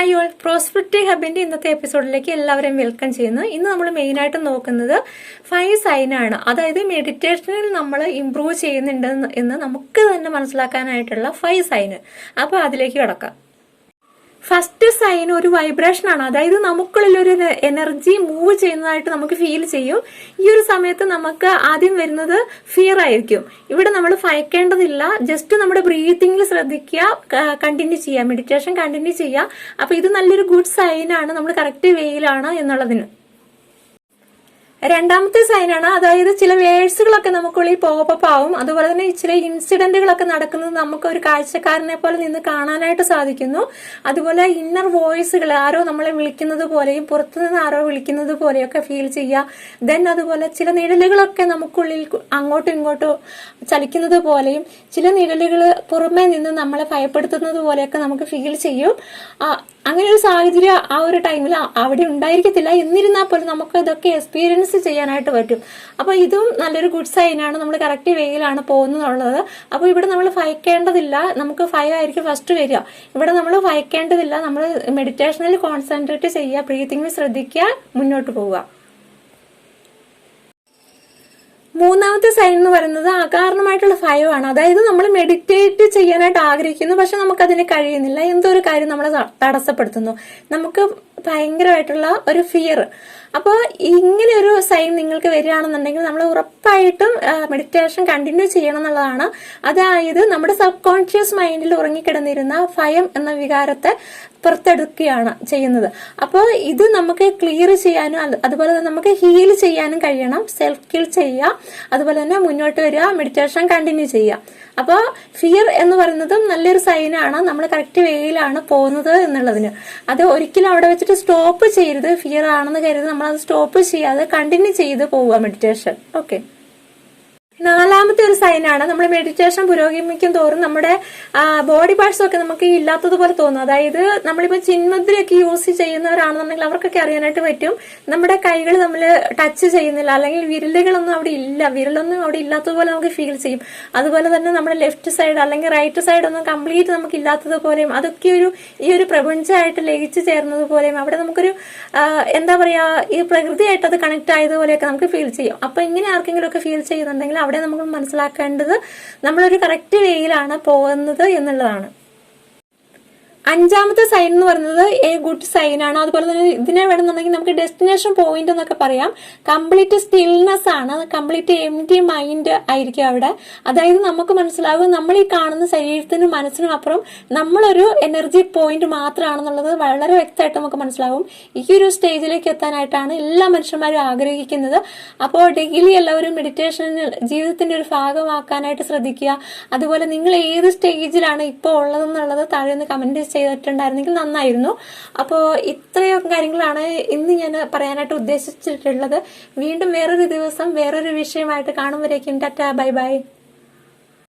Hi all പ്രോസ്പെക്ടി ഹബിന്റെ ഇന്നത്തെ എപ്പിസോഡിലേക്ക് എല്ലാവരെയും വെൽക്കം ചെയ്യുന്നു. ഇന്ന് നമ്മൾ മെയിൻ ആയിട്ട് നോക്കുന്നത് ഫൈവ് സൈൻ ആണ് അതായത് മെഡിറ്റേഷനിൽ നമ്മൾ ഇമ്പ്രൂവ് ചെയ്യുന്നുണ്ട് എന്ന് നമുക്ക് തന്നെ മനസ്സിലാക്കാനായിട്ടുള്ള ഫൈവ് സൈന് അപ്പോൾ അതിലേക്ക് കിടക്കാം. ഫസ്റ്റ് സൈൻ ഒരു വൈബ്രേഷൻ ആണ്. അതായത് നമുക്കുള്ളിൽ ഒരു എനർജി മൂവ് ചെയ്യുന്നതായിട്ട് നമുക്ക് ഫീൽ ചെയ്യും. ഈ ഒരു സമയത്ത് നമുക്ക് ആദ്യം വരുന്നത് ഫിയർ ആയിരിക്കും. ഇവിടെ നമ്മൾ ഭയക്കേണ്ടതില്ല. ജസ്റ്റ് നമ്മുടെ ബ്രീത്തിങ്ങിൽ ശ്രദ്ധിക്കുക കണ്ടിന്യൂ ചെയ്യുക. മെഡിറ്റേഷൻ കണ്ടിന്യൂ ചെയ്യുക. അപ്പൊ ഇത് നല്ലൊരു ഗുഡ് സൈൻ ആണ്. നമ്മൾ കറക്റ്റ് വേയിലാണ് എന്നുള്ളതിന്. രണ്ടാമത്തെ സൈനാണ്. അതായത് ചില വേഴ്സുകളൊക്കെ നമുക്കുള്ളിൽ പോപ്പപ്പ് ആവും. അതുപോലെ തന്നെ ചില ഇൻസിഡന്റുകളൊക്കെ നടക്കുന്നത് നമുക്ക് ഒരു കാഴ്ചക്കാരനെ പോലെ നിന്ന് കാണാനായിട്ട് സാധിക്കുന്നു. അതുപോലെ ഇന്നർ വോയിസുകൾ ആരോ നമ്മളെ വിളിക്കുന്നത് പോലെയും പുറത്തുനിന്ന് ആരോ വിളിക്കുന്നത് പോലെയൊക്കെ ഫീൽ ചെയ്യുക. ദെൻ അതുപോലെ ചില നിഴലുകളൊക്കെ നമുക്കുള്ളിൽ അങ്ങോട്ടും ഇങ്ങോട്ടും ചലിക്കുന്നത് പോലെയും ചില നിഴലുകൾ പുറമേ നിന്ന് നമ്മളെ ഭയപ്പെടുത്തുന്നത് പോലെയൊക്കെ നമുക്ക് ഫീൽ ചെയ്യും. അങ്ങനെ ഒരു സാഹചര്യം ആ ഒരു ടൈമിൽ അവിടെ ഉണ്ടായിരിക്കത്തില്ല. എന്നിരുന്നാൽ പോലും നമുക്ക് ഇതൊക്കെ എക്സ്പീരിയൻസ് ചെയ്യാനായിട്ട് പറ്റും. അപ്പോൾ ഇതും നല്ലൊരു ഗുഡ് സൈനാണ് നമ്മൾ കറക്റ്റ് വേയിലാണ് പോകുന്നതെന്നുള്ളത് അപ്പോൾ ഇവിടെ നമ്മൾ ഭയക്കേണ്ടതില്ല നമുക്ക് ഫൈവ് ആയിരിക്കും ഫസ്റ്റ് വരിക. ഇവിടെ നമ്മൾ ഭയക്കേണ്ടതില്ല നമ്മൾ മെഡിറ്റേഷനിൽ കോൺസെൻട്രേറ്റ് ചെയ്യുക. ബ്രീതിങ്ങിൽ ശ്രദ്ധിക്കുക. മുന്നോട്ട് പോവുക. മൂന്നാമത്തെ സൈൻ എന്ന് പറയുന്നത് അകാരണമായിട്ടുള്ള ഭയമാണ് അതായത് നമ്മൾ മെഡിറ്റേറ്റ് ചെയ്യാനായിട്ട് ആഗ്രഹിക്കുന്നു പക്ഷെ നമുക്ക് അതിന് കഴിയുന്നില്ല. എന്തോ ഒരു കാര്യം നമ്മളെ തടസ്സപ്പെടുത്തുന്നു. നമുക്ക് ഭയങ്കരമായിട്ടുള്ള ഒരു ഫിയർ അപ്പോൾ ഇങ്ങനെ ഒരു സൈൻ നിങ്ങൾക്ക് വരികയാണെന്നുണ്ടെങ്കിൽ നമ്മൾ ഉറപ്പായിട്ടും മെഡിറ്റേഷൻ കണ്ടിന്യൂ ചെയ്യണം എന്നുള്ളതാണ്. അതായത് നമ്മുടെ സബ് കോൺഷ്യസ് മൈൻഡിൽ ഉറങ്ങിക്കിടന്നിരുന്ന ഭയം എന്ന വികാരത്തെ പുറത്തെടുക്കുകയാണ് ചെയ്യുന്നത്. അപ്പോൾ ഇത് നമുക്ക് ക്ലിയർ ചെയ്യാനും അതുപോലെ തന്നെ നമുക്ക് ഹീൽ ചെയ്യാനും കഴിയണം സെൽഫ് ഹീൽ ചെയ്യുക അതുപോലെ തന്നെ മുന്നോട്ട് വരിക മെഡിറ്റേഷൻ കണ്ടിന്യൂ ചെയ്യുക. അപ്പോൾ ഫിയർ എന്ന് പറയുന്നതും നല്ലൊരു സൈനാണ് നമ്മൾ കറക്റ്റ് വേയിലാണ് പോകുന്നത് എന്നുള്ളതിന്. അത് ഒരിക്കലും അവിടെ വെച്ചിട്ട് സ്റ്റോപ്പ് ചെയ്യരുത്. ഫിയർ ആണെന്ന് കരുതി നമ്മൾ അത് സ്റ്റോപ്പ് ചെയ്യാതെ കണ്ടിന്യൂ ചെയ്ത് പോവുക മെഡിറ്റേഷൻ ഓക്കെ സൈനാണ് നമ്മൾ മെഡിറ്റേഷൻ പുരോഗമിക്കും തോറും നമ്മുടെ ബോഡി പാർട്സ് ഒക്കെ നമുക്ക് ഇല്ലാത്തതുപോലെ തോന്നും. അതായത് നമ്മളിപ്പോൾ ചിന്മുദ്രയൊക്കെ യൂസ് ചെയ്യുന്നവരാണെന്നുണ്ടെങ്കിൽ അവർക്കൊക്കെ അറിയാനായിട്ട് പറ്റും. നമ്മുടെ കൈകൾ നമ്മൾ ടച്ച് ചെയ്യുന്നില്ല. അല്ലെങ്കിൽ വിരലുകളൊന്നും അവിടെ ഇല്ല. വിരലൊന്നും അവിടെ ഇല്ലാത്തതുപോലെ നമുക്ക് ഫീൽ ചെയ്യും. അതുപോലെ തന്നെ നമ്മുടെ ലെഫ്റ്റ് സൈഡ് അല്ലെങ്കിൽ റൈറ്റ് സൈഡ് ഒന്നും കംപ്ലീറ്റ് നമുക്ക് ഇല്ലാത്തതുപോലെയും അതൊക്കെ ഒരു ഈ ഒരു പ്രപഞ്ചമായിട്ട് ലയിച്ചു ചേർന്നതുപോലെയും അവിടെ നമുക്കൊരു എന്താ പറയാ ഈ പ്രകൃതിയായിട്ട് അത് കണക്ട് ആയതുപോലെയൊക്കെ നമുക്ക് ഫീൽ ചെയ്യും. അപ്പൊ ഇങ്ങനെ ആർക്കെങ്കിലും ഒക്കെ ഫീൽ ചെയ്യുന്നുണ്ടെങ്കിൽ അവിടെ നമ്മൾ മനസ്സിലാക്കേണ്ടത് നമ്മളൊരു കറക്റ്റ് വേയിലാണ് പോകുന്നത് എന്നുള്ളതാണ്. അഞ്ചാമത്തെ സൈൻ എന്ന് പറയുന്നത് എ ഗുഡ് സൈൻ ആണ്. അതുപോലെ തന്നെ ഇതിനെ വേണമെന്നുണ്ടെങ്കിൽ നമുക്ക് ഡെസ്റ്റിനേഷൻ പോയിന്റ് എന്നൊക്കെ പറയാം. കംപ്ലീറ്റ് സ്റ്റിൽനെസ് ആണ്. കംപ്ലീറ്റ് എം ടി മൈൻഡ് ആയിരിക്കും അവിടെ. അതായത് നമുക്ക് മനസ്സിലാകും നമ്മൾ ഈ കാണുന്ന ശരീരത്തിനും മനസ്സിനും അപ്പുറം നമ്മളൊരു എനർജി പോയിന്റ് മാത്രമാണെന്നുള്ളത് വളരെ വ്യക്തമായിട്ട് നമുക്ക് മനസ്സിലാകും ഈ ഒരു സ്റ്റേജിലേക്ക് എത്താനായിട്ടാണ് എല്ലാ മനുഷ്യന്മാരും ആഗ്രഹിക്കുന്നത്. അപ്പോൾ ഡെയിലി എല്ലാവരും മെഡിറ്റേഷൻ ജീവിതത്തിന്റെ ഒരു ഭാഗമാക്കാനായിട്ട് ശ്രദ്ധിക്കുക. അതുപോലെ നിങ്ങൾ ഏത് സ്റ്റേജിലാണ് ഇപ്പോൾ ഉള്ളതെന്നുള്ളത് താഴെ ഒന്ന് കമന്റ് ചെയ്തിട്ടുണ്ടായിരുന്നെങ്കിൽ നന്നായിരുന്നു. അപ്പോൾ ഇത്രയും കാര്യങ്ങളാണ് ഇന്ന് ഞാൻ പറയാനായിട്ട് ഉദ്ദേശിച്ചിട്ടുള്ളത്. വീണ്ടും വേറൊരു ദിവസം വേറൊരു വിഷയമായിട്ട് കാണുമ്പോഴേക്കും ടാറ്റ ബൈ ബൈ.